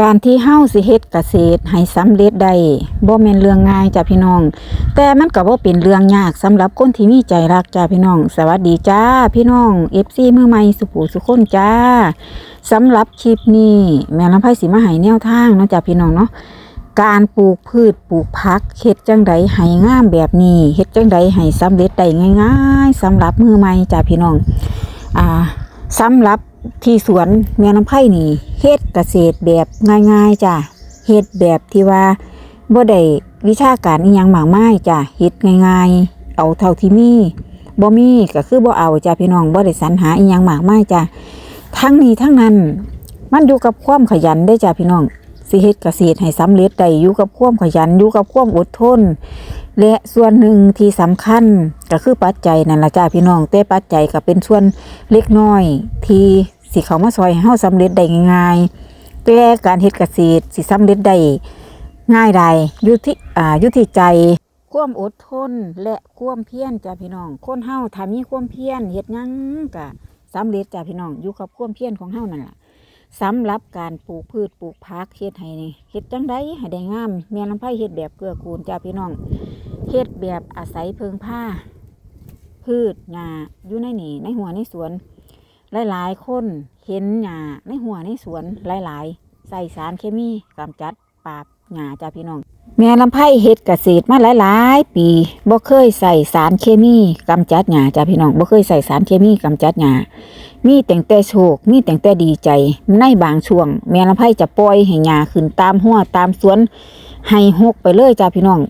การที่เฮาสิเฮ็ดเกษตรให้สำเร็จได้บ่แม่นเรื่องง่ายจ้ะพี่น้อง แต่มันก็บ่เป็นเรื่องยากสำหรับคนที่มีใจรักจ้ะพี่น้อง สวัสดีจ้าพี่น้อง FC มือใหม่สุผู้สุคนจ้าสำหรับคลิปนี้แม่ลำไผสิมาให้แนวทางเนาะจ้ะพี่น้องเนาะการปลูกพืชปลูกผักเฮ็ดจังไดให้งามแบบนี้เฮ็ดจังไดให้สำเร็จได้ง่าย ๆสำหรับมือใหม่จ้ะพี่น้องอ่าสำหรับ ที่สวนแม่น้ำไผ่นี่เฮ็ดเกษตรแบบง่ายๆจ้ะเฮ็ดแบบที่ว่าบ่ได้วิชาการอีหยังมากมายจ้ะเฮ็ดง่ายๆ เอาเท่าที่มีบ่มีก็คือบ่เอาจ้ะพี่น้องบ่ได้สรรหาอีหยังมากมายจ้ะทั้งนี้ทั้งนั้น มันอยู่กับความขยันได้จ้ะพี่น้องสิเฮ็ดเกษตรให้สำเร็จได้อยู่กับความขยันอยู่กับความอดทน และส่วนหนึ่งที่สำคัญก็คือปัจจัยนั่นละจ้าพี่น้องแต่ปัจจัยก็เป็นส่วนเล็กน้อยที่ สิเขามาซอยให้เฮาสำเร็จได้ง่ายๆแต่การเฮ็ดเกษตรสิสำเร็จได้ง่ายใดอยู่ที่อ่าอยู่ที่ใจความอดทนและความเพียรจ้าพี่น้อง คนเฮาถ้ามีความเพียรเฮ็ดหยังก็สำเร็จจ้าพี่น้อง อยู่กับความเพียรของเฮานั่นล่ะสำหรับการปลูกพืชปลูกผักเฮ็ดให้นี่เฮ็ดจังไดให้ได้งามแม่ลำไผเฮ็ดแบบเกื้อกูลจ้าพี่น้องเฮ็ดแบบอาศัยเพิงผ้า พืชหญ้าอยู่ในนี่ในหัวในสวน หลายๆ คนเห็นหญ้าในหัวในสวนหลายๆ ใส่สารเคมีกำจัดปราบหญ้าจ้าพี่น้อง แม่ลำไผ่เฮ็ดเกษตรมาหลายๆ ปีบ่เคยใส่สารเคมีกำจัดหญ้าจ้าพี่น้องบ่เคยใส่สารเคมีกำจัดหญ้ามีแต่งแต่โชค มีแต่งแต่ดีใจ ในบางช่วง แม่ลำไผ่จะปล่อยให้หญ้าขึ้นตามหัวตามสวนให้หกไปเลยจ้าพี่น้อง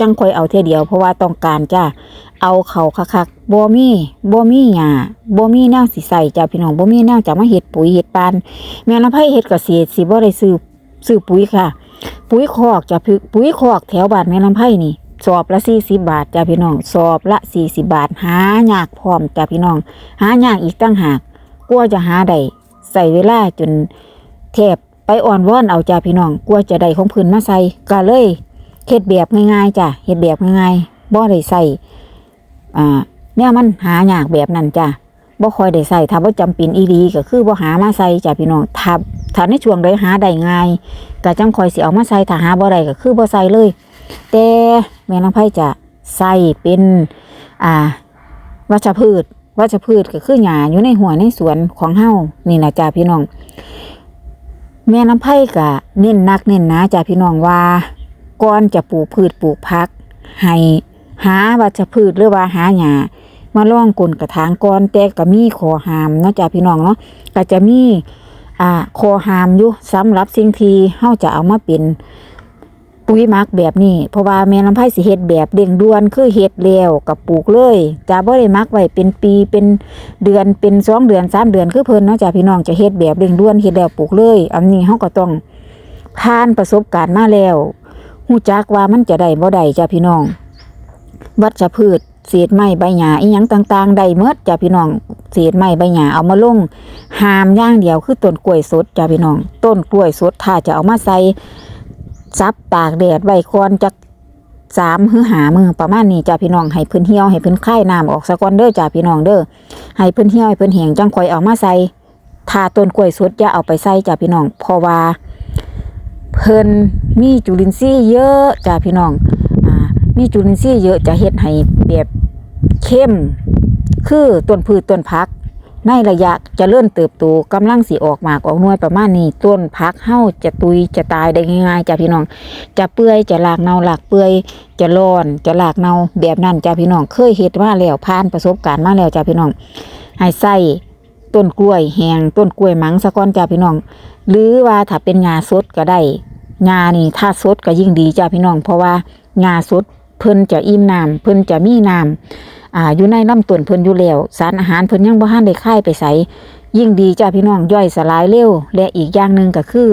จังค่อยเอาเท่เดียวเพราะว่าต้องการจ้า เอาเขาคักๆบ่มีบ่มีหญ้าบ่มีแนวสิใส่จ้าพี่น้องบ่มีแนวจะมาเฮ็ดปุ๋ยเฮ็ดปานแม่ลำไผเฮ็ดเกษตรสิบ่ได้ซื้อซื้อปุ๋ยค่ะ ปุ๋ยคอกจ้ะพี่ปุ๋ยคอกแถวบ้านแม่ลำไผ่นี่สอบละ40บบาทจ้าพี่น้องสอบละ40บบาท หายากพร้อมจ้าพี่น้อง หายากอีกตั้งหากกลัวจะหาได้ใส่เวลาจนแทบไปอ่อนว่อนเอาจ้าพี่น้องกลัวจะได้ของพื้นมาใส่ก็เลยเฮ็ดแบบง่ายๆจ้ะเฮ็ดแบบง่ายๆบ่ได้ใส่ อ่าเนี่ยมันหายากแบบนั้นจ้ะบ่ค่อยได้ใส่ถ้าบ่จำเป็นอีหลีก็คือบ่หามาใส่จ้ะพี่น้องถ้าถ้าในช่วงใดหาได้ง่ายก็จังค่อยสิเอามาใส่ถ้าหาบ่ได้ก็คือบ่ใส่เลย แต่แม่น้องไผจะใส่เป็นอ่าวัชพืชวัชพืชก็คือหญ้าอยู่ในหัวในสวนของเฮานี่นะจ้ะพี่น้อง แม่น้ำไผ่ก็เน้นนักเน้นหนาจ้ะพี่น้องว่าก่อนจะปลูกพืชปลูกพักให้ หาวัชพืชหรือว่าหาหญ้ามาล่องกลนกระถางก่อนแต่ก็มีขอหามเนาะจ้ะพี่น้องเนาะก็จะมีอ่าขอหามอยู่สำหรับสิ่งที่เฮาจะเอามาเป็นปุ๋ยมักแบบนี้เพราะว่าแม่ลำไผ่สิเฮ็ดแบบเร่งด่วนคือเฮ็ดแล้วกับปลูกเลยจะบ่ได้มักไว้เป็นปีเป็นเดือนเป็นสองเดือนสามเดือนคือเพิ่นเนาะจ้ะพี่น้องจะเฮ็ดแบบเร่งด่วนเฮ็ดแล้วปลูกเลย อันนี้เฮาก็ต้องผ่านประสบการณ์มาแล้วหู้จักว่ามันจะได้บ่ได้จ้ะพี่น้อง วัชพืชเศษไม้ใบหญ้าอีหยังต่างๆได้เมดจ้ะพี่น้องเศษไม้ใบหญ้าเอามาลงหามย่างเดียวคือต้นกล้วยสดจ้ะพี่น้อง ต้นกล้วยสดถ้าจะเอามาใส่ซับตากแดดไว้ก่อนจักสามหือหามือประมาณนี้จ้ะพี่น้องให้พิ่นเหี่ยวให้พิ่นคายน้ำออกซะก่อนเด้อจ้ะพี่น้องเด้อให้พิ่นเหี่ยวให้พิ่นแห้งจังคอยเอามาใส่ถ้าต้นกล้วยสดอย่าเอาไปใส่จ้ะพี่น้องเพราะว่าเพิ่นมีจุลินทรีย์เยอะจ้าพี่น้อง มีจุลินทรีย์เยอะจะเฮ็ดให้แบบเข้ม คือต้นพืชต้นพัก ในระยะจะเลื่อนเติบโตกำลังสิออกหมากออกหน่วยประมาณนี้ต้นพักเฮาจะตุยจะตายได้ง่ายๆจ้าพี่น้อง จะเปื่อยจะหลากเนาหลากเปื่อยจะร้อนจะหลากเนาแบบนั้นจ้าพี่น้อง เคยเฮ็ดมาแล้วผ่านประสบการณ์มาแล้วจ้าพี่น้องให้ใส่ต้นกล้วยแห้งต้นกล้วยมังสะก้อนจ้าพี่น้อง หรือว่าถ้าเป็นงาสดก็ได้งานี่ถ้าสดก็ยิ่งดีจ้าพี่น้อง เพราะว่างาสด เพิ่นจะอิ่มน้ำเพิ่นจะมีน้ำอ่าอยู่ในลำต้นเพิ่นอยู่แล้วสารอาหารเพิ่นยังบ่ทันได้ค่ายไปใส่ยิ่งดีจ้าพี่น้องย่อยสลายเร็ว และอีกอย่างหนึ่งก็คือ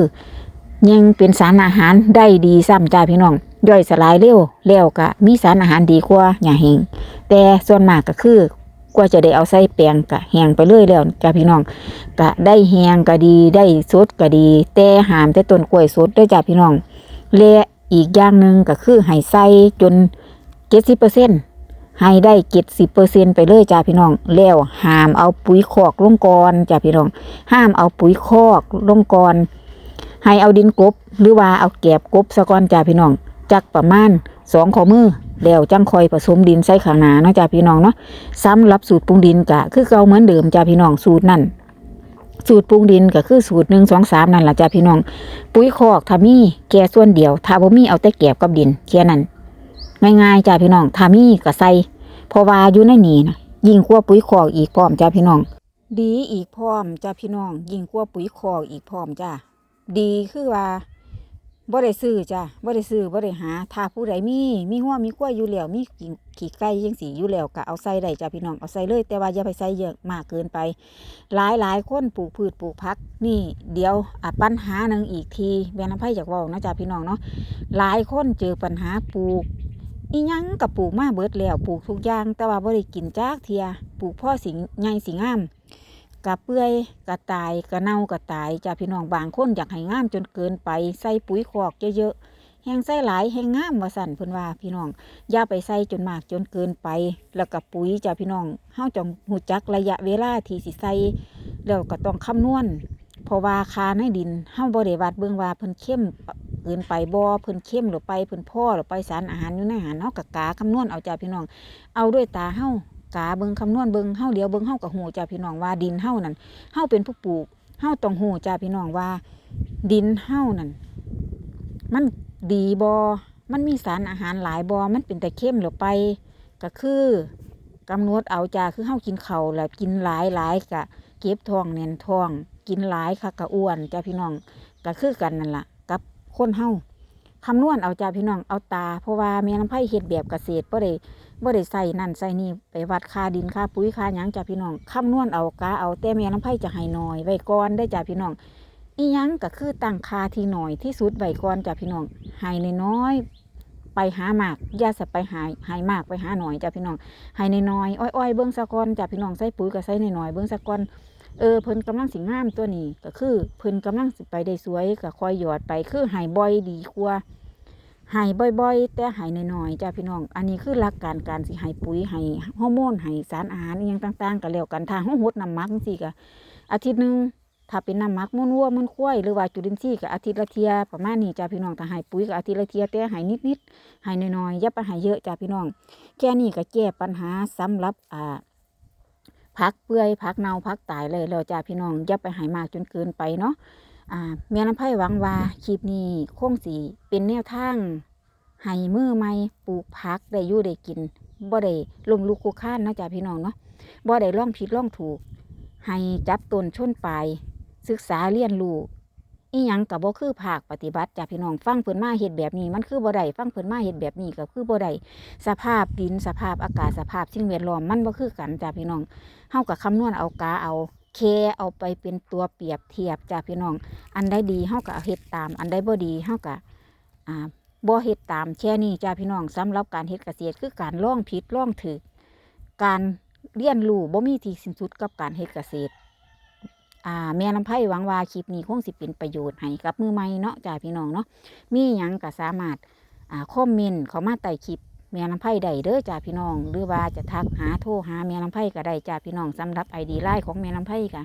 ยังเป็นสารอาหารได้ดีซ้ำจ้าพี่น้อง ย่อยสลายเร็วแล้วก็มีสารอาหารดีกว่าหญ้าแห้งแต่ส่วนมากก็คือกว่าจะได้เอาใส่แปลงก็แหงไปเลยแล้วจ้าพี่น้องก็ได้แหงก็ดีได้สดก็ดี แต่หามแต่ต้นกล้วยสดด้วยจ้าพี่น้องและ อีกอย่างหนึ่งก็คือให้ใส่จนเจ็ดสิบเปอร์เซ็นให้ได้เจ็ดสิบเปอร์เซ็นไปเลยจ้าพี่น้อง แล้วห้ามเอาปุ๋ยคอกลงก่อนจ้าพี่น้อง ห้ามเอาปุ๋ยคอกลงก่อนให้เอาดินกบหรือว่าเอาแกบกบซะกอนจ้าพี่น้อง จักประมาณสองข้อมือแล้วจังคอยผสมดินใส่ข้างหน้าเนาะจ้าพี่น้องเนาะสำหรับสูตรปรุงดินกะคือเก่าเหมือนเดิมจ้าพี่น้องสูตรนั่น สูตรปรุงดินก็คือสูตรหนึ่งสองสามนั่นแหละจ้าพี่น้อง ปุ๋ยคอกถ้ามีแก่ส่วนเดียวถ้าบ่มีเอาแต่แกบกับดินแค่นั้น ง่ายๆจ้าพี่น้องถ้ามีก็ใส่พอว่าอยู่ในนี้นะยิ่งขั้วปุ๋ยคอกอีกพร้อมจ้าพี่น้อง ดีอีกพร้อมจ้าพี่น้อง ยิ่งขั้วปุ๋ยคอกอีกพร้อมจ้าดีคือว่า บ่ได้ซื้อจ้าบ่ได้ซื้อบ่ได้หา ถ้าผู้ใดมี มีหัวมีกล้วยอยู่แล้วมีขี้ขี้ไก่จังสีอยู่แล้วก็เอาใส่ได้จ้าพี่น้องเอาใส่เลย แต่ว่าอย่าไปใส่เยอะมากเกินไป หลายหลายคนปลูกพืชปลูกผัก นี่ เดี๋ยวอะปัญหาหนึ่งอีกทีแม่น้ำไผ่อยากว่านะจ้าพี่น้องเนาะหลายคนเจอปัญหาปลูกอียังกับปลูกมาเบิดแล้วปลูกทุกอย่าง แต่ว่าบ่ได้กินจากเทียปลูกพ่อสิงใหญ่สิงาม กะเปื่อยกะตายกะเน่ากะตายจ้าพี่น้องบางคนอยากให้งามจนเกินไปใส่ปุ๋ยคอกเยอะๆแห้งใส่หลายแห้งงามว่าสั่นเพิ่นว่าพี่น้องอย่าไปใส่จนมากจนเกินไป แล้วกับปุ๋ยจ้าพี่น้องเฮาจงหูจักระยะเวลาที่สิใส่แล้วก็ต้องคำนวณเพราะว่าคาในดินเฮาบ่ได้วัดเบิ่งว่าเพิ่นเข้มเกินไปบ่เพิ่นเข้มหรือไปเพิ่นพ่อหรือไปสารอาหารอยู่ในอาหารเฮาก็กาคำนวณเอาจ้าพี่น้อง เอาด้วยตาเฮา กาเบิงคำนวณเบิงเฮาเดียวเบิงเฮาก็ฮู้จ้าพี่น้องว่าดินเฮานั่นเฮาเป็นผู้ปลูกเฮาต้องฮู้จ้าพี่น้องว่า ดินเฮานั่นมันดีบ่มันมีสารอาหารหลายบ่มันเป็นแต่เข้มหรือไป ก็คือกำหนดเอาจ้าคือเฮากินเข้าแล้วกินหลายหลายกะเก็บท้องแน่นท้อง กินหลายค่ะกะอ้วนจ้าพี่น้องก็คือกันนั่นล่ะ กับคนเฮา คำนวณเอาจ้าพี่น้องเอาตา เพราะว่าแม่น้ำไผ่เฮ็ดแบบเกษตรบ่ได้บ่ได้ใส่นั่นใส่นี่ไปวัดค่าดินค่าปุ๋ยค่าหยังจ้าพี่น้องคำนวณเอากาเอาแต่แม่น้ำไผ่จะให้น้อยไว้ก่อนได้จ้าพี่น้องอีหยังก็คือตั้งค่าที่น้อยที่สุดไว้ก่อนจ้าพี่น้องให้น้อยไปหามากยาสะไปหายหายมากไปหาหน่อยจ้าพี่น้องให้น้อยอ้อยๆเบิ่งซะกอนจ้าพี่น้องใส่ปุ๋ยก็ใส่น้อยๆเบิ่งซะกอน เออเพิ่นกำลังสิงามตัวนี้ก็คือเพิ่นกำลังสิไปได้สวยก็คอยหยอดไปคือหายบ่อยดีกว่าหายบ่อยๆ แต่หายน้อยๆจ้าพี่น้อง อันนี้คือหลักการการสิใหายปุ๋ยใหายฮอร์โมนใหายสารอาหารอหยังต่างๆก็แล้วกันทางห้องหดน้ำมักจังซี่ก็อาทิตย์หนึงถ้าเป็นน้ำมักมุ่นวัวมุ่นควายหรือว่าจุลินทรีย์ก็อาทิตย์ละเทียประมาณนี้จ้าพี่น้องถ้าใหายปุ๋ยก็อาทิตย์ละเทียแต่ใหายนิดๆใหายน้อยๆอย่าไปใหายเยอะจ้าพี่น้อง แค่นี้ก็แก้ปัญหาสำหรับอ่า พักเปื่อยพักเน่าพักตายเลยแล้วจ้าพี่น้องอย่าไปหายมากจนเกินไปเนาะอ่าเม่น้ำไผ่หวังว่าคลิปนี้คงสีเป็นแนวทางให้มือไม่ปลูกพักได้ยู่ได้กินบ่ได้ลมลุกคลุกคลานนะจ้าพี่น้องเนาะบ่ได้ล่องผิดล่องถูก ให้จับต้นชนปลายศึกษาเรียนรู้ อีหยังกับบ่คือภาคปฏิบัติจ้าพี่น้องฟังเพิ่นมาเฮ็ดแบบนี้ มันคือบ่ได้ฟังเพิ่นมาเฮ็ดแบบนี้ก็คือบ่ได้สภาพดินสภาพอากาศสภาพสิ่งแวดล้อมมันบ่คือกันจ้าพี่น้องเฮากับคำนวณเอากาเอาเคเอาไปเป็นตัวเปรียบเทียบจ้าพี่น้อง อันใดดีเฮากับเฮ็ดตาม อันใดบ่ดีเฮากับอ่าบ่เฮ็ดตามแค่นี้จ้าพี่น้องสำหรับการเฮ็ดเกษตรคือการล่องผิดล่องถูกการเรียนรู้บ่มีที่สิ้นสุดกับการเฮ็ดเกษตร อ่าแม่น้ำไผ่หวังว่าคลิปนี้คงสิเป็นประโยชน์ให้กับมือใหม่เนาะจ้าพี่น้องเนาะมีหยังก็สามารถอ่าคอมเมนต์เข้ามาใต้คลิปแม่น้ำไผ่ได้เด้อจ้าพี่น้อง หรือว่าจะทักหาโทรหาแม่น้ำไผ่ก็ได้จ้าพี่น้องสำหรับไอดีไลน์ของแม่น้ำไผ่ก็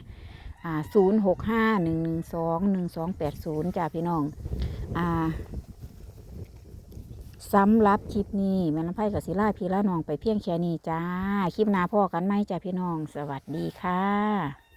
อ่าศูนย์หกห้าหนึ่งหนึ่งสองหนึ่งสองแปดศูนย์จ้าพี่น้องอ่าสำหรับคลิปนี้แม่น้ำไผ่กับศิลาพี่ละน้องไปเพียงแค่นี้จ้า คลิปหน้าพ่อกันไหมจ้าพี่น้อง สวัสดีค่ะ